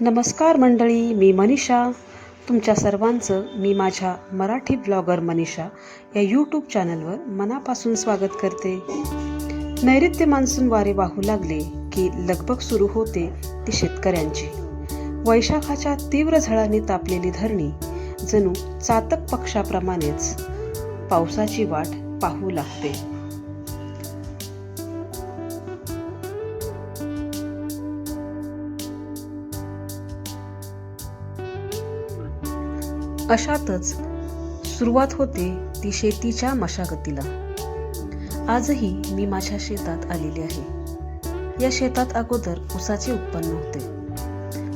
नमस्कार मंडळी मी मनीषा. तुमच्या सर्वांचं मी माझ्या मराठी ब्लॉगर मनीषा या यूट्यूब चॅनलवर मनापासून स्वागत करते. नैऋत्य मान्सून वारे वाहू लागले की लगबग सुरू होते ती शेतकऱ्यांची. वैशाखाच्या तीव्र झळांनी तापलेली धरणी जणू चातक पक्षाप्रमाणेच पावसाची वाट पाहू लागते. अशातच सुरुवात होते ती शेतीच्या मशागतीला. आजही मी माझ्या शेतात आलेली आहे. या शेतात अगोदर ऊसाचे उत्पन्न होते.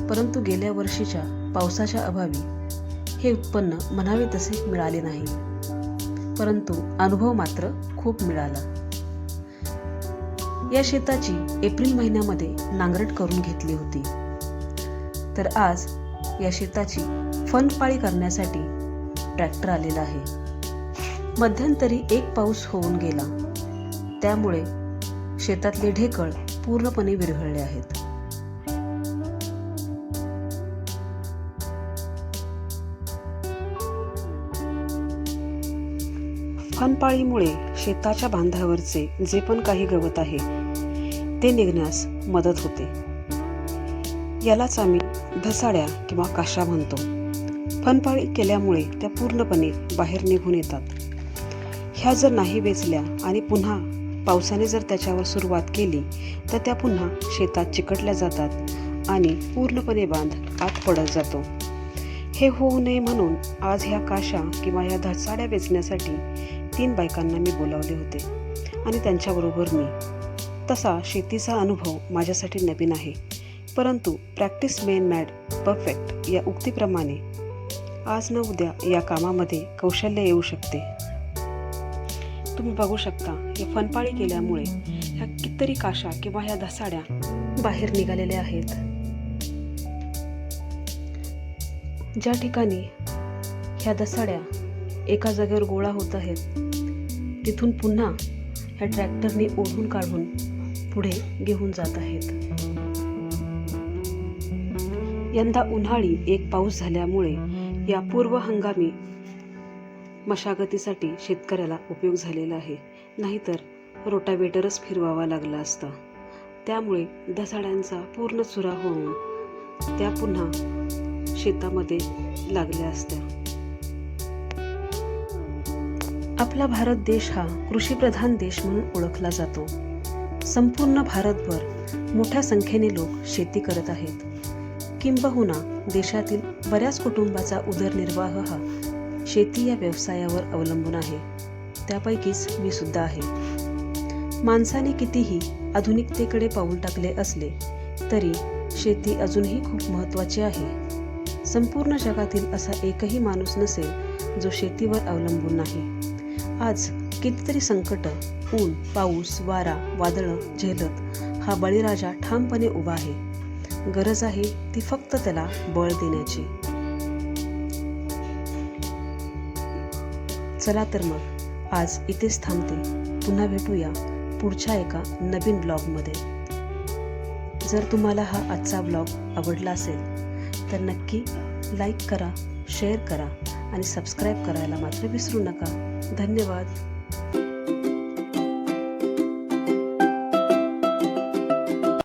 परंतु गेल्या वर्षीच्या पावसाच्या अभावी हे उत्पन्न म्हणावे तसे मिळाले नाही. परंतु अनुभव मात्र खूप मिळाला. या शेताची एप्रिल महिन्यामध्ये नांगरट करून घेतली होती. तर आज या शेताची फनपाळी करण्यासाठी ट्रॅक्टर आलेला आहे. मध्यंतरी एक पाऊस होऊन गेला. त्यामुळे शेतातले ढेकळ पूर्णपणे विरघळले आहेत. फनपाळीमुळे शेताच्या बांधावरचे जे पण काही गवत आहे ते निघण्यास मदत होते. यालाच आम्ही धसाड्या किंवा काशा म्हणतो. फनपाळी केल्यामुळे त्या पूर्णपणे बाहेर निघून येतात. ह्या जर नाही वेचल्या आणि पुन्हा पावसाने जर त्याच्यावर सुरुवात केली तर त्या पुन्हा शेतात चिकटल्या जातात आणि पूर्णपणे बांध आत पडत जातो. हे होऊ नये म्हणून आज ह्या काशा किंवा ह्या धसाड्या वेचण्यासाठी तीन बायकांना मी बोलावले होते आणि त्यांच्याबरोबर मी. तसा शेतीचा अनुभव माझ्यासाठी नवीन आहे. परंतु प्रॅक्टिस मेन मॅड परफेक्ट या उक्तीप्रमाणे. आज न उद्या या कामामध्ये कौशल्य येऊ शकते. तुम्ही बघू शकता या फनपाळी केल्यामुळे ह्या कितीतरी काशा किंवा ह्या धसाड्या बाहेर निघालेल्या आहेत. ज्या ठिकाणी ह्या दसाड्या एका जागेवर गोळा होत आहेत तिथून पुन्हा ह्या ट्रॅक्टरने ओढून काढून पुढे घेऊन जात आहेत. यंदा उन्हाळी एक पाऊस झाल्यामुळे या पूर्व हंगामी मशागतीसाठी शेतकऱ्याला उपयोग झालेला आहे. नाहीतर रोटावेटरच फिरवावा लागला असता. त्यामुळे दसाड्यांचा पूर्ण चुरा होऊन त्या पुन्हा शेतामध्ये लागल्या असत्या. आपला भारत देश हा कृषीप्रधान देश म्हणून ओळखला जातो. संपूर्ण भारतभर मोठ्या संख्येने लोक शेती करत आहेत. किंबहुना देशातील बऱ्याच कुटुंबाचा उदरनिर्वाह हा शेती या व्यवसायावर अवलंबून आहे. त्यापैकीच मी सुद्धा आहे. माणसाने कितीही आधुनिकतेकडे पाऊल टाकले असले तरी शेती अजूनही खूप महत्त्वाची आहे. संपूर्ण जगातील असा एकही माणूस नसेल जो शेतीवर अवलंबून नाही. आज कितीतरी संकट ऊन पाऊस वारा वादळं झेलत हा बळीराजा ठामपणे उभा आहे. गरज आहे ती फक्त त्याला बळ देण्याची. चला तर मग आज इथेच थांबते. पुन्हा भेटूया पुढच्या एका नवीन ब्लॉगमध्ये. जर तुम्हाला हा आजचा ब्लॉग आवडला असेल तर नक्की लाईक करा शेअर करा आणि सबस्क्राईब करायला मात्र विसरू नका. धन्यवाद.